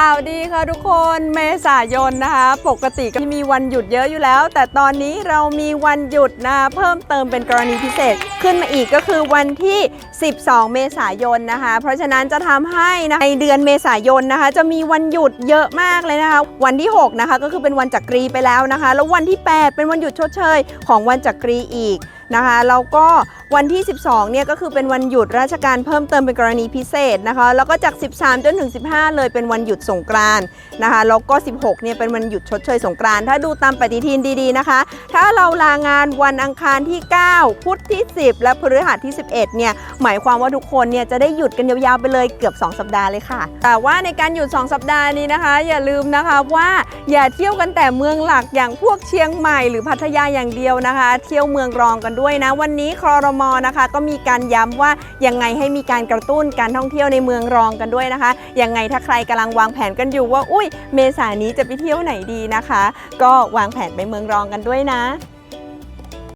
ข่าวดีค่ะทุกคนเมษายนนะคะ ปกติก็มีวันหยุดเยอะอยู่แล้ว แต่ตอนนี้เรามีวันหยุดนะเพิ่มเติมเป็นกรณีพิเศษ ขึ้นมาอีกก็คือวันที่ 12 เมษายนนะคะ เพราะฉะนั้นจะทำให้นะในเดือนเมษายนนะคะ จะมีวันหยุดเยอะมากเลยนะคะ วันที่ 6 นะคะก็คือเป็นวันจักรีไปแล้วนะคะ แล้ววันที่ 8 เป็นวันหยุดชดเชยของวันจักรีอีก นะคะแล้วก็วันที่ 12 เนี่ยก็คือเป็นวันหยุดราชการเพิ่มเติมเป็นกรณีพิเศษนะคะ แล้วก็จาก 13 จนถึง 15 เลยเป็นวันหยุดสงกรานนะคะ แล้วก็ 16 เนี่ยเป็นวันหยุดชดเชยสงกรานถ้าดูตามปฏิทินดีๆนะคะ ถ้าเราลางานวันอังคารที่ 9 พุธที่ 10 และพฤหัสที่ 11 เนี่ย หมายความว่าทุกคนเนี่ยจะได้หยุดกันยาวๆไปเลยเกือบ 2 สัปดาห์เลยค่ะ แต่ว่าในการหยุด 2 สัปดาห์นี้นะคะ อย่าลืมนะคะว่าอย่าเที่ยวกันแต่เมืองหลักอย่างพวกเชียงใหม่หรือพัทยาอย่างเดียวนะคะ เที่ยวเมืองรองกันด้วยนะ วันนี้คอรมอนะคะก็มีการย้ำว่ายังไงให้มีการกระตุ้นการท่องเที่ยวในเมืองรองกันด้วยนะคะยังไงถ้าใครกำลังวางแผนกันอยู่ว่าอุ้ยเมษานี้จะไปเที่ยวไหนดีนะคะ ก็วางแผนไปเมืองรองกันด้วยนะ